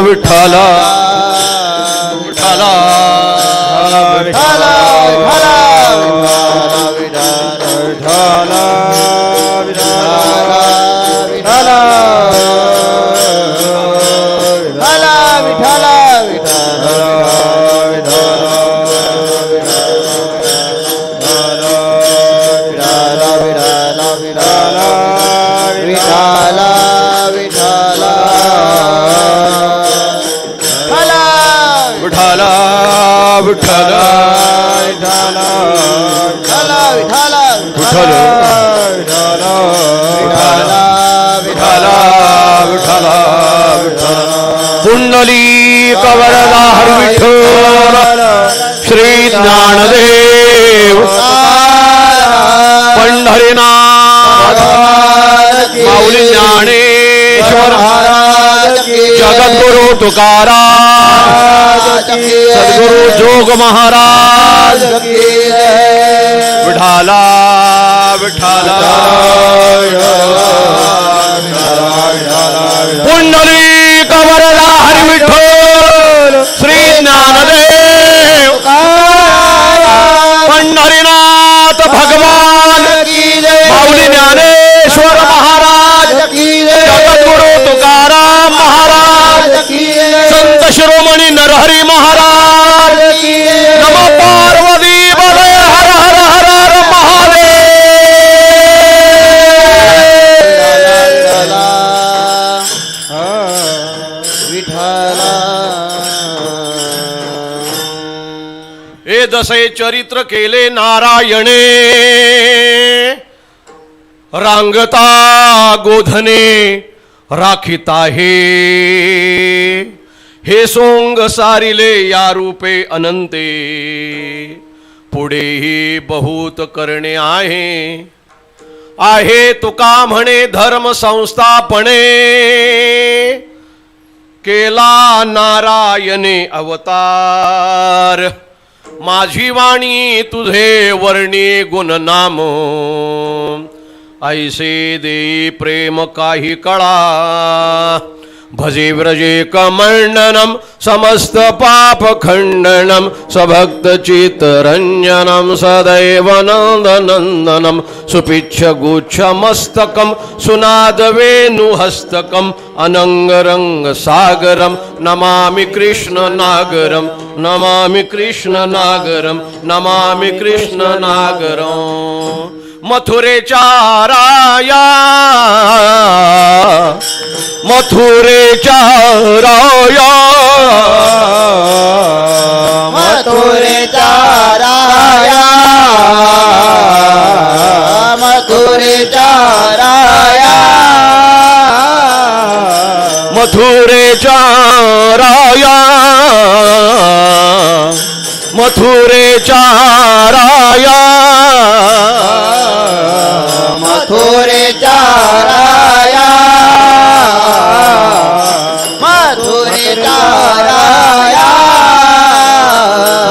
विठाला विठाला विठ्ठला विठाला विठ्ठल. विठ्ठला विठ्ठला विठ्ठला कुंडली कवरदा हर विठ्ठल श्री ज्ञानदेव पंढरीनाथ माऊली ज्ञानेश्वर जगत गुरु तुकारा सदगुरु जोग महाराज। बिठाला बिठाला पुंडली कवर हरि मिठो श्री ज्ञानदेव पंडरीनाथ भगवान। माउली ज्ञानेश्वर महाराज। जगत गुरु संत शिरोमणी नरहरी महाराज. नम पार्वती बले हर हर हर हर महादेव. हे जसे चरित्र केले नारायणे रांगता गोधने राखिता हे. हे सोंग सारिले या रूपे अनंते. पुढेही बहुत करणे आहे. आहे तुका म्हणे धर्म संस्थापणे. केला नारायणे अवतार. माझी वाणी तुझे वर्णी गुणनाम. ऐसे दे प्रेम काही कळा. भजे व्रजे कमण्डनं समस्तपापखण्डनं स्वभक्तचित्तरञ्जनं सदैव नन्दनन्दनं सुपिच्छगुच्छमस्तकं सुनादवेणुहस्तकम् अनङ्गरङ्गसागरं नमामि कृष्णनागरं नमामि कृष्णनागरं नमामि कृष्णनागरम्। मथुरेच्या राया मथुरेच्या राया. मथुरेचा राया मथुरेचा राया. मथुरेच्या राया मथुरेच्या मधुर चाराया। मधुर चाराया।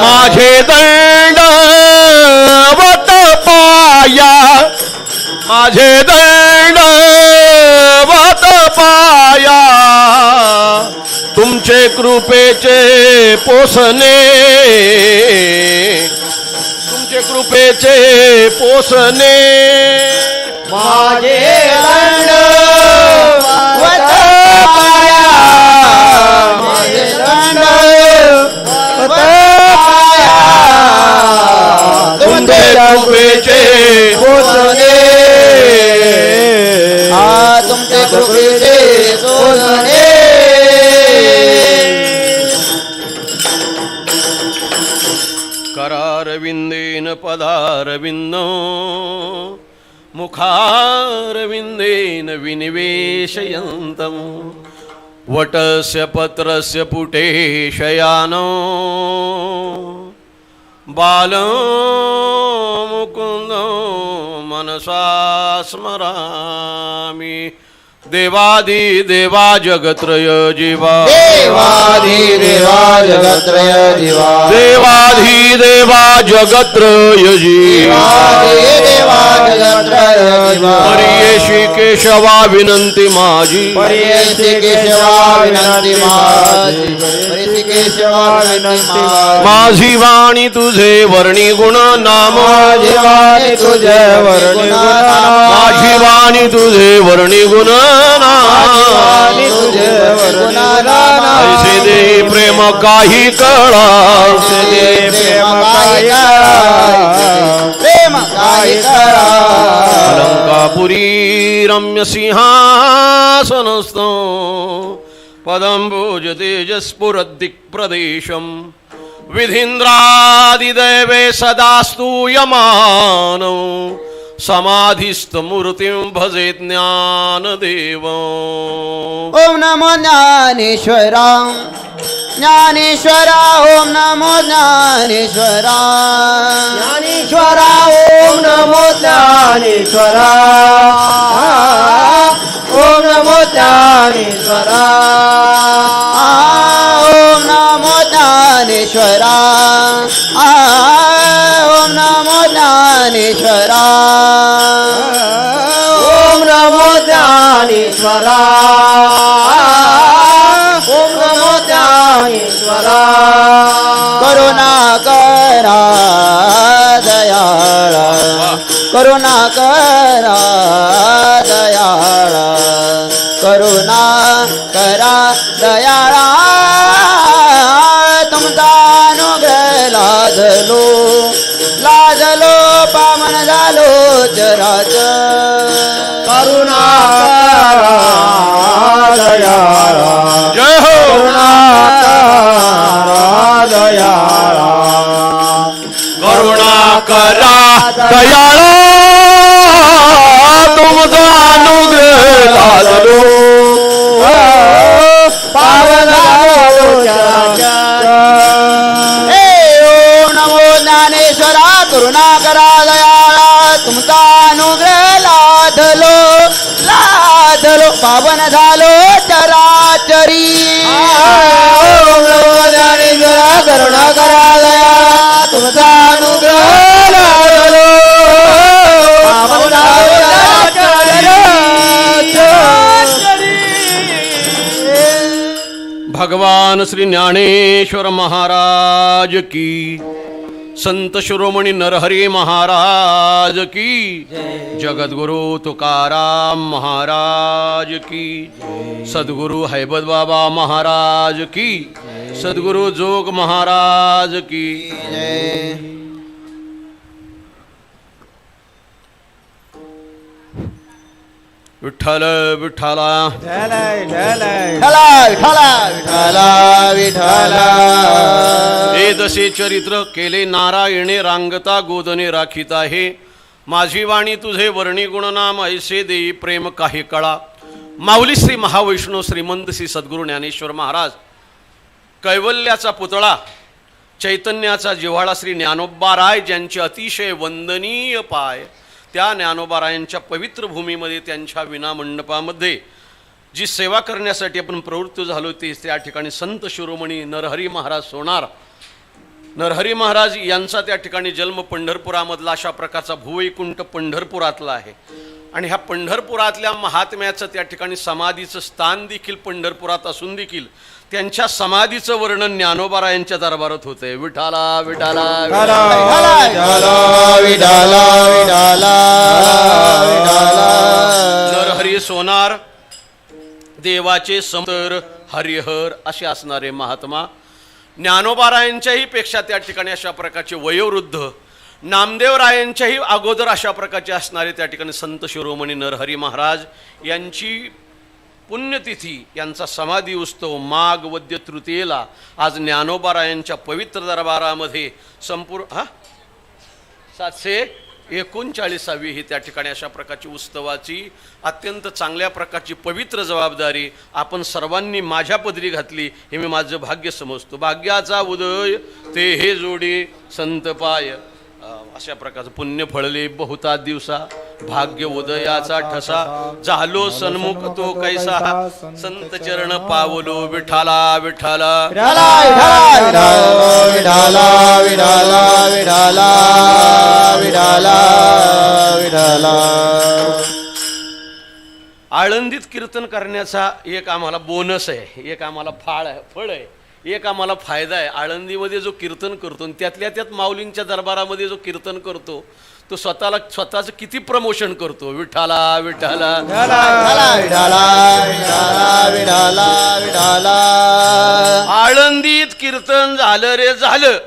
माझे दंडवत पाया। माझे दंडवत पाया। तुमचे कृपेचे पोसणे। कृपेचे पोसणे। മാജേ वटस्य पत्रस्य पुटे शयानो। बालो मुकुन्दो मनसा स्मरामि। देवादि देवा जगत्रय जीवा. देवाधी देवा जगत्रय जीवा. देवाधी देवा जगत्रय जीवा. देवाधी देवा जगत्रय जीवा. हरियेशी केशवा विनंती माझी. पर्यंती केशवा विनंती माझी. माझी वाणी तुझे वर्णी गुण नाम. माझी वाणी तुझे वर्णी गुण माझी वाणी तुझे वर्णी गुण नाम. प्रेम काही कळा. प्रेम काही कळा. पुरी रम्य सिंहासनस्तो पदम्बुजतेजस्फुरदिक्प्रदेशम् विधीन्द्रादिदेवे सदा स्तूयमानौ समाधिस्तमूर्तिं भजे ज्ञानदेव। ॐ नमो ज्ञानेश्वरा ज्ञानेश्वरा ओम नमो ज्ञानेश्वरा। ज्ञानेश्वरा ओम नमो ज्ञानेश्वरा। ओम नमो ज्ञानेश्वरा। ओम नमो ज्ञानेश्वरा। ओम नमो ज्ञानेश्वरा। ओम नमो ज्ञानेश्वरा। करुणा करा दयाळा। करुणा करा दयाळा। करुणा करा दयाळा। तुमचा अनुग्रह लाजलो। लाजलो पावन झालो चराच करा दयाळा तुमचा अनुग्रह भगवान श्री ज्ञानेश्वर महाराज की। संत शिरोमणी नरहरी महाराज की। जगद्गुरु तुकाराम महाराज की। सद्गुरु हैबत बाबा महाराज की। सद्गुरु जोग महाराज की। विठ्ठल विठ्ठला। विठाला हे जसे चरित्र केले नारायणे रांगता गोदने राखीत आहे. माझी वाणी तुझे वर्णी गुणनाम ऐसे देई प्रेम काही कळा. माऊली श्री महावैष्णव श्रीमंत श्री सद्गुरू ज्ञानेश्वर महाराज कैवल्याचा पुतळा चैतन्याचा जिव्हाळा श्री ज्ञानोबा राय ज्यांचे अतिशय वंदनीय पाय त्या ज्ञानोबा रायांच्या पवित्र भूमीमध्ये त्यांच्या विनामंडपामध्ये जी सेवा करण्यासाठी आपण प्रवृत्त झालो ते त्या ठिकाणी संत शिरोमणी नरहरी महाराज सोनार. नरहरी महाराज यांचा त्या ठिकाणी जन्म पंढरपुरामधला अशा प्रकारचा भुवैकुंठ पंढरपुरातला आहे. आणि ह्या पंढरपुरातल्या महात्म्याचं त्या ठिकाणी समाधीचं स्थान देखील पंढरपुरात असून देखील त्यांच्या समाधीचं वर्णन ज्ञानोबारा यांच्या दरबारात होतंय. विठाला विठाला. विठला विठला विठला विठला. नरहरी सोनार देवाचे समतर हरिहर असे असणारे महात्मा. ज्ञानोबारायांच्याही पेक्षा त्या ठिकाणी अशा प्रकारचे वयोवृद्ध नामदेवरायांच्याही अगोदर अशा प्रकारचे असणारे त्या ठिकाणी संत शिरोमणी नरहरी महाराज यांची पुण्यतिथी यांचा समाधी उत्सव माघ वद्य तृतीयेला आज ज्ञानोबारायांच्या पवित्र दरबारामध्ये संपूर्ण हा? सातशे एकोणचाळीसावी ही त्या ठिकाणी अशा प्रकारची उत्सवाची अत्यंत चांगल्या प्रकारची पवित्र जबाबदारी आपण सर्वांनी माझ्या पदरी घातली हे मी माझं भाग्य समजतो. भाग्याचा उदय ते हे जोडी संत पाय. अशा प्रकारचं पुण्य फळले बहुता दिवसा. भाग्य उदयाचा ठसा. झालो सन्मुख तो कैसा. संत चरण पावलो विठाला विठाला विठाला विठाला विठाला विठाला विठाला आळंदीत कीर्तन करण्याचा एक आम्हाला बोनस आहे. एक आम्हाला फाळ आहे फळ आहे. एक आम्हाला फायदा आहे. आळंदीमध्ये जो कीर्तन करतो आणि त्यातल्या त्यात माऊलींच्या दरबारामध्ये जो कीर्तन करतो तो स्वतःला स्वतःचं किती प्रमोशन करतो. विठाला विठाला आळंदीत कीर्तन झालं रे झालं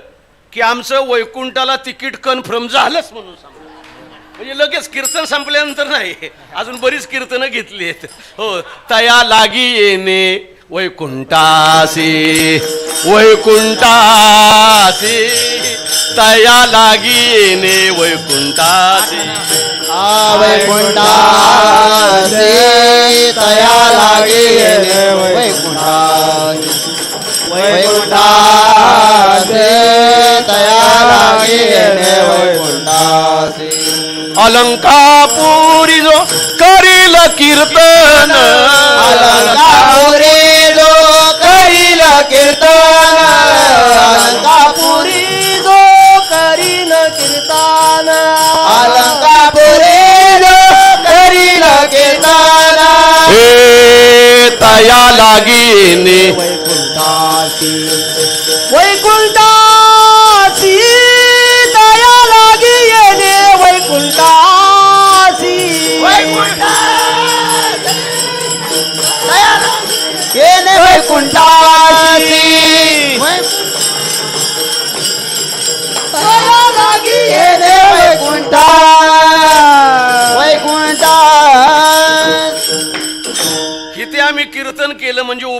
की आमचं वैकुंठाला तिकीट कन्फर्म झालंच म्हणून म्हणजे लगेच कीर्तन संपल्यानंतर नाही अजून बरीच कीर्तनं घेतली आहेत. हो तया लागी येणे. वैकुंठासी वैकुंठासी तया लागीने वैकुंठासी। आ वैकुंठासी तया लागीने वैकुंठासी। वैकुंठासी तया लागीने वैकुंठासी। अलंकापुरी जो करील कीर्तन. अलंकापुरी जो करील कीर्तन. अलंकापुरी जो करील कीर्तन. अलंकापुरी जो करील कीर्तन. हे तया लागीने. वैकुंठासी वैकुंठासी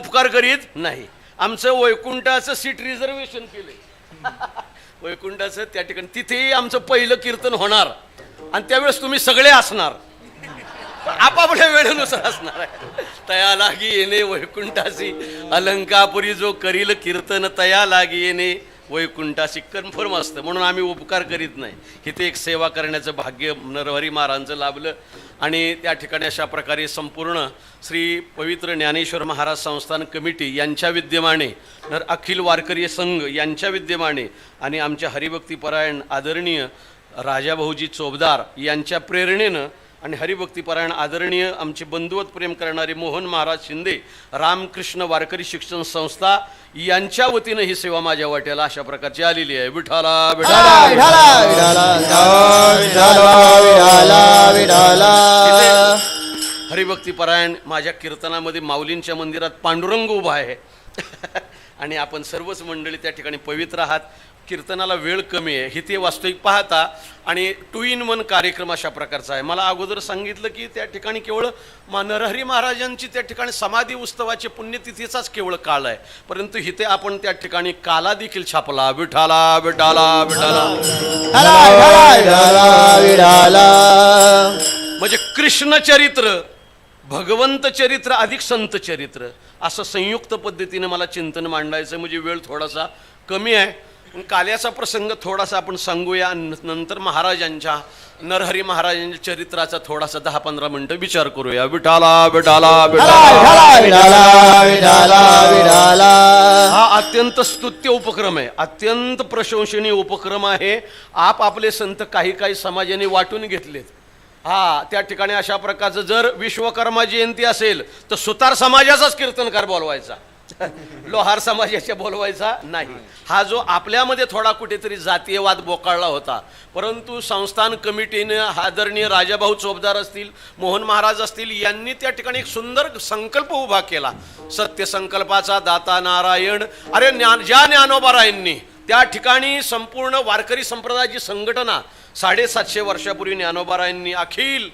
उपकार करीत? नाही. आमचं वैकुंठाचं सीट रिझर्वेशन केलंय. वैकुंठाचं त्या ठिकाणी तिथेही आमचं पहिलं कीर्तन होणार. आणि त्यावेळेस तुम्ही सगळे असणार. आपापल्या वेळेनुसार असणार आहे. तया लागी येणे वैकुंठासी अलंकापुरी जो करील कीर्तन तया लागी येणे वैकुंठाशी. कन्फर्म असतं. म्हणून आम्ही उपकार करीत नाही. इथे एक सेवा करण्याचं भाग्य नरहरी महाराजांचं लाभलं. आणि त्या ठिकाणी अशा प्रकारे संपूर्ण श्री पवित्र ज्ञानेश्वर महाराज संस्थान कमिटी यांच्या विद्यमाने नर अखिल वारकरी संघ यांच्या विद्यमाने आणि आमच्या हरिभक्तीपरायण आदरणीय राजाभाऊजी चोबदार यांच्या प्रेरणेनं आणि हरिभक्तीपरायण आदरणीय आमचे बंधुवत प्रेम करणारे मोहन महाराज शिंदे रामकृष्ण वारकरी शिक्षण संस्था यांच्या वतीनं ही सेवा माझ्या वाट्याला अशा प्रकारची आलेली आहे विठाला विठाला विठाला विठाला विठाला विठाला विठाला हरिभक्तीपरायण माझ्या कीर्तनामध्ये माऊलींच्या मंदिरात पांडुरंग उभा आहे आणि आपण सर्वच मंडळी त्या ठिकाणी पवित्र आहात. कीर्तनाला वेळ कमी आहे. ही ते वास्तविक पाहता आणि टू इन वन कार्यक्रम अशा प्रकारचा आहे. मला अगोदर सांगितलं की त्या ठिकाणी केवळ मा नरहरी महाराजांची त्या ठिकाणी समाधी उत्सवाची पुण्यतिथीचाच केवळ काळ आहे. परंतु इथे आपण त्या ठिकाणी काला देखील छापला. विठाला विठाला विठाला. विठाला विठाला विठाला. म्हणजे कृष्ण चरित्र. भगवंत चरित्र अधिक संत चरित्र. असं संयुक्त पद्धतीने मला चिंतन मांडायचं म्हणजे वेळ थोडासा कमी आहे. पण काल्याचा प्रसंग थोडासा आपण सांगूया. नंतर महाराजांच्या नरहरी महाराजांच्या चरित्राचा थोडासा दहा पंधरा मिनिटं विचार करूया. विठाला विठाला विठाला. हा अत्यंत स्तुत्य उपक्रम आहे. अत्यंत प्रशंसनीय उपक्रम आहे. आप आपले संत काही काही समाजाने वाटून घेतलेत. हा त्या ठिकाणी अशा प्रकारचं जर विश्वकर्मा जयंती असेल तर सुतार समाजाचाच कीर्तनकार बोलवायचा. लोहार समाजाच्या बोलवायचा नाही. हा जो आपल्यामध्ये थोडा कुठेतरी जातीयवाद बोकाळला होता परंतु संस्थान कमिटीनं आदरणीय राजाभाऊ चोपदार असतील मोहन महाराज असतील यांनी त्या ठिकाणी एक सुंदर संकल्प उभा केला. सत्य संकल्पाचा दाता नारायण अरे ज्ञान ज्या ज्ञानोबारायांनी त्या ठिकाणी संपूर्ण वारकरी संप्रदायाची संघटना साडेसातशे वर्षापूर्वी ज्ञानोबारायांनी अखिल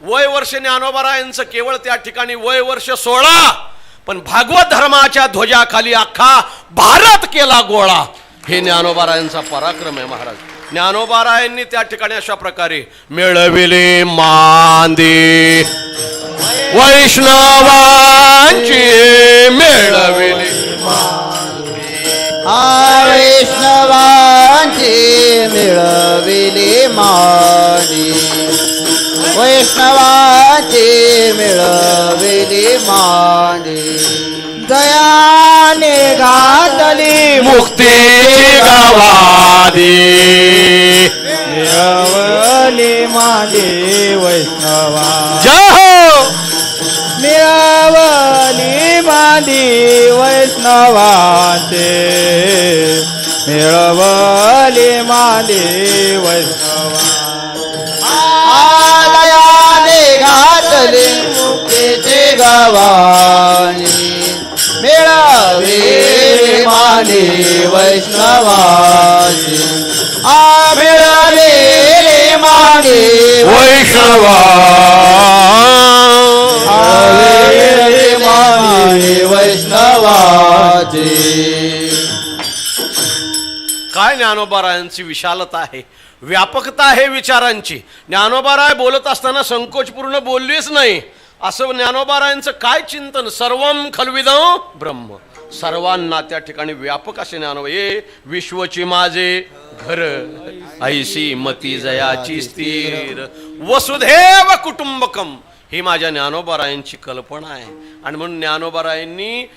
वय वर्ष ज्ञानोबारायांचं केवळ त्या ठिकाणी वय वर्ष सोळा पण भागवत धर्माच्या ध्वजाखाली अख्खा भारत केला गोळा. हे ज्ञानोबारायांचा पराक्रम आहे महाराज. ज्ञानोबारायांनी त्या ठिकाणी अशा प्रकारे मिळविले मांदे. वैष्णवांची मिळविले. मानी। दयाने घातली मुक्ती गावादी। मिळवली वैष्णवा जय हो! मांदी वैष्णवांचे। मिळवली मांदी वैष्णवा आलयाने घातले मुक्तीचे मेळावे माने वैष्णवाचे आ मिळावे माने वैष्णवा वैष्णवाचे माने वैष्णवाचे काय ज्ञानोबारायांची विशालता आहे? व्यापकता आहे विचारांची. ज्ञानोबाराय बोलत असताना संकोचपूर्ण बोललीच नाही. असं ज्ञानोबारायांचं काय चिंतन? सर्वम खलविद ब्रह्म. सर्वांना त्या ठिकाणी व्यापक असे ज्ञानोबा ये विश्वची माझे घर ऐसी मती जयाची स्थिर. वसुधैव कुटुंबकम. ही माझ्या ज्ञानोबारायांची कल्पना आहे. आणि म्हणून ज्ञानोबारायांनी